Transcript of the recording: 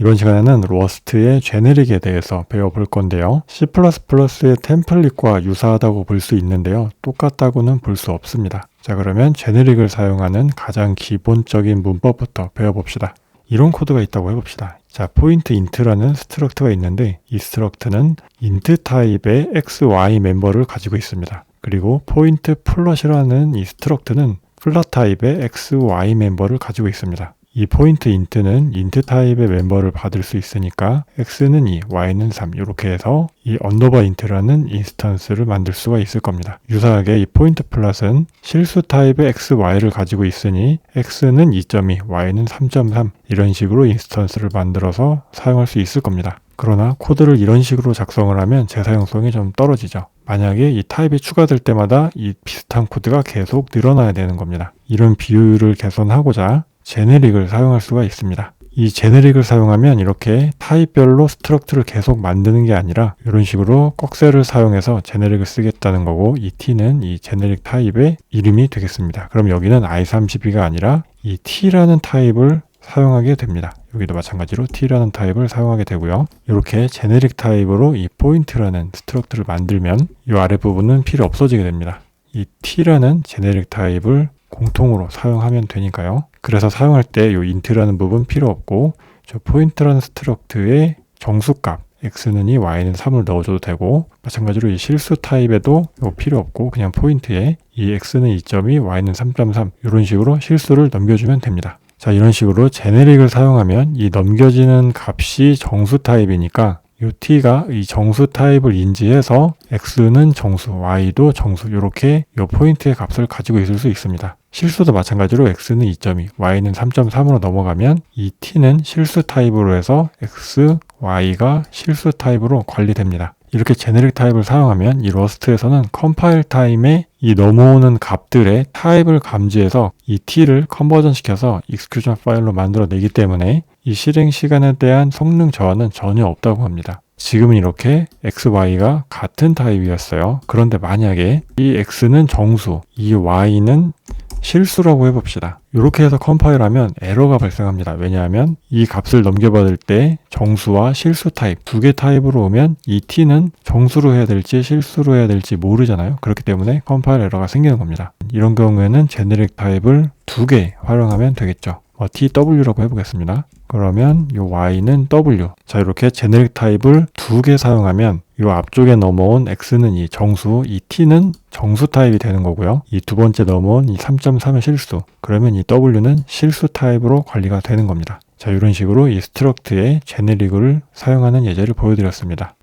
이번 시간에는 러스트의 제네릭에 대해서 배워볼 건데요. C++의 템플릿과 유사하다고 볼 수 있는데요. 똑같다고는 볼 수 없습니다. 자 그러면 제네릭을 사용하는 가장 기본적인 문법부터 배워봅시다. 이런 코드가 있다고 해봅시다. 자, 포인트 인트라는 스트럭트가 있는데 이 스트럭트는 인트 타입의 xy 멤버를 가지고 있습니다. 그리고 포인트 플롯이라는 이 스트럭트는 플롯 타입의 xy 멤버를 가지고 있습니다. 이 포인트 인트는 인트 타입의 멤버를 받을 수 있으니까 x는 2, y는 3 이렇게 해서 이 언더바 인트라는 인스턴스를 만들 수가 있을 겁니다. 유사하게 이 포인트 플롯은 실수 타입의 x, y를 가지고 있으니 x는 2.2, y는 3.3 이런 식으로 인스턴스를 만들어서 사용할 수 있을 겁니다. 그러나 코드를 이런 식으로 작성을 하면 재사용성이 좀 떨어지죠. 만약에 이 타입이 추가될 때마다 이 비슷한 코드가 계속 늘어나야 되는 겁니다. 이런 비율을 개선하고자 제네릭을 사용할 수가 있습니다. 이 제네릭을 사용하면 이렇게 타입별로 스트럭트를 계속 만드는 게 아니라 이런 식으로 꺽쇠를 사용해서 제네릭을 쓰겠다는 거고 이 t는 이 제네릭 타입의 이름이 되겠습니다. 그럼 여기는 i32가 아니라 이 t라는 타입을 사용하게 됩니다. 여기도 마찬가지로 t라는 타입을 사용하게 되고요. 이렇게 제네릭 타입으로 이 포인트라는 스트럭트를 만들면 이 아래 부분은 필요 없어지게 됩니다. 이 t라는 제네릭 타입을 공통으로 사용하면 되니까요. 그래서 사용할 때 이 int라는 부분 필요 없고 저 point라는 스트럭트의 정수값 x는 2, y는 3을 넣어줘도 되고 마찬가지로 이 실수 타입에도 필요 없고 그냥 포인트에 이 x는 2.2, y는 3.3 이런 식으로 실수를 넘겨주면 됩니다. 자 이런 식으로 제네릭을 사용하면 이 넘겨지는 값이 정수 타입이니까 이 t가 이 정수 타입을 인지해서 x는 정수, y도 정수 이렇게 이 포인트의 값을 가지고 있을 수 있습니다. 실수도 마찬가지로 x는 2.2, y는 3.3으로 넘어가면 이 t는 실수 타입으로 해서 x, y가 실수 타입으로 관리됩니다. 이렇게 제네릭 타입을 사용하면 이 러스트에서는 컴파일 타임에 이 넘어오는 값들의 타입을 감지해서 이 t를 컨버전 시켜서 익스큐션 파일로 만들어내기 때문에 이 실행 시간에 대한 성능 저하는 전혀 없다고 합니다. 지금은 이렇게 x, y가 같은 타입이었어요. 그런데 만약에 이 x는 정수, 이 y는 실수라고 해봅시다. 이렇게 해서 컴파일하면 에러가 발생합니다. 왜냐하면 이 값을 넘겨받을 때 정수와 실수 타입 두 개 타입으로 오면 이 t는 정수로 해야 될지 실수로 해야 될지 모르잖아요. 그렇기 때문에 컴파일 에러가 생기는 겁니다. 이런 경우에는 제네릭 타입을 두 개 활용하면 되겠죠. 뭐 tw라고 해보겠습니다. 그러면 이 y는 w. 자 이렇게 제네릭 타입을 두 개 사용하면 이 앞쪽에 넘어온 x는 이 정수, 이 t는 정수 타입이 되는 거고요. 이 두 번째 넘어온 이 3.3의 실수. 그러면 이 w는 실수 타입으로 관리가 되는 겁니다. 자 이런 식으로 이 스트럭트의 제네릭을 사용하는 예제를 보여드렸습니다.